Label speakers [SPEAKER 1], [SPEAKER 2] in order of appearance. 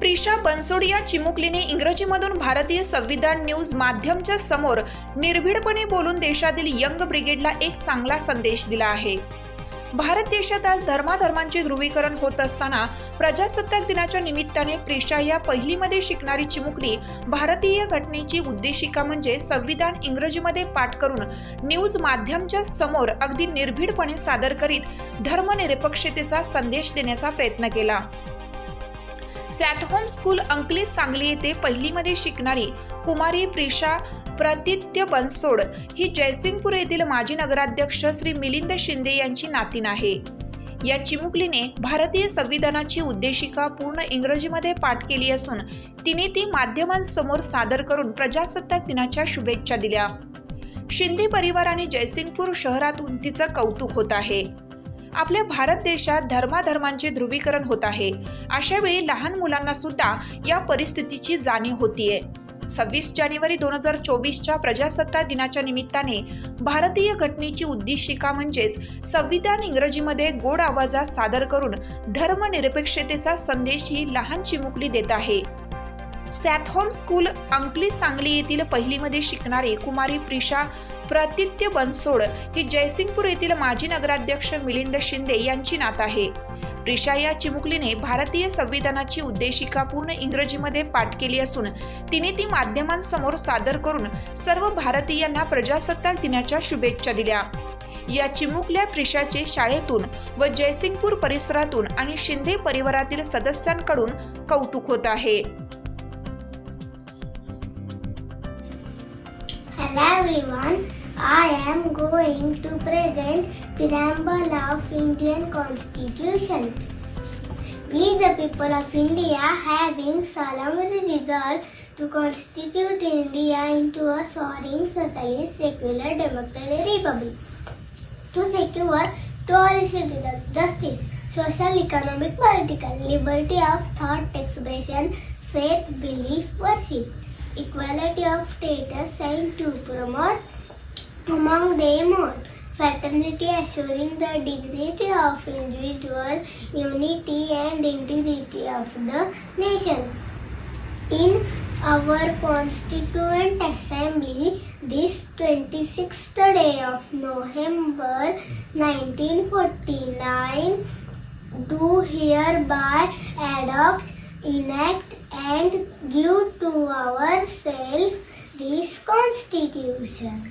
[SPEAKER 1] प्रिशा बनसोडिया चिमुकलीने इंग्रजीमधून भारतीय संविधान न्यूज माध्यमच्या समोर निर्भीडपणे बोलून देशातील यंग ब्रिगेडला एक चांगला संदेश दिला आहे. भारत देशात आज धर्माधर्मांचे ध्रुवीकरण होत असताना प्रजासत्ताक दिनाच्या निमित्ताने प्रिशा या पहिलीमध्ये शिकणारी चिमुकली भारतीय घटनेची उद्देशिका म्हणजे संविधान इंग्रजीमध्ये पाठ करून न्यूज माध्यमच्या समोर अगदी निर्भीडपणे सादर करीत धर्मनिरपेक्षतेचा संदेश देण्याचा प्रयत्न केला. सॅथहोम स्कूल अंकली सांगली येथे पहिलीमध्ये शिकणारी कुमारी प्रिशा प्रदित्य बनसोड ही जयसिंगपूर येथील माजी नगराध्यक्ष श्री मिलिंद शिंदे यांची नातीन आहे. या चिमुकलीने भारतीय संविधानाची उद्देशिका पूर्ण इंग्रजीमध्ये पाठ केली असून तिने ती माध्यमांसमोर सादर करून प्रजासत्ताक दिनाच्या शुभेच्छा दिल्या. शिंदे परिवार आणि जयसिंगपूर शहरातून तिचं कौतुक होत आहे. आपल्या भारत देशात धर्माधर्मांचे ध्रुवीकरण होत आहे. अशा वेळी लहान मुलांना सुद्धा या परिस्थितीची जाणीव होतीये. सव्वीस जानेवारी दोन हजार चोवीसच्या प्रजासत्ताक दिनाच्या निमित्ताने भारतीय घटनेची उद्दिष्टिका म्हणजेच संविधान इंग्रजीमध्ये गोड आवाजात सादर करून धर्मनिरपेक्षतेचा संदेश ही लहान चिमुकली देत आहे. सॅथहोम स्कूल अंकली सांगली येथील पहिलीमध्ये शिकणारे कुमारी प्रिशा प्रतित्य बनसोड ही जयसिंगपूर येथील माजी नगराध्यक्ष मिलिंद शिंदे यांची नात आहे. प्रिशा या चिमुकलीने भारतीय संविधानाची उद्देशिका पूर्ण इंग्रजीमध्ये पाठ केली असून तिने ती माध्यमांसमोर सादर करून सर्व भारतीयांना प्रजासत्ताक दिनाच्या शुभेच्छा दिल्या. या चिमुकल्या प्रिशाचे शाळेतून व जयसिंगपूर परिसरातून आणि शिंदे परिवारातील सदस्यांकडून कौतुक होत आहे.
[SPEAKER 2] Hello everyone, I am going to present preamble of Indian Constitution. We the people of India having solemnly resolved to constitute India into a sovereign socialist secular democratic republic to secure to all citizens justice, social, economic, political, liberty of thought, expression, faith, belief, worship, equality of status and to promote among them fraternity assuring the dignity of individual unity and integrity of the nation in our constituent assembly this 26th day of november 1949 do hereby adopt, enact, and give to ourselves this Constitution.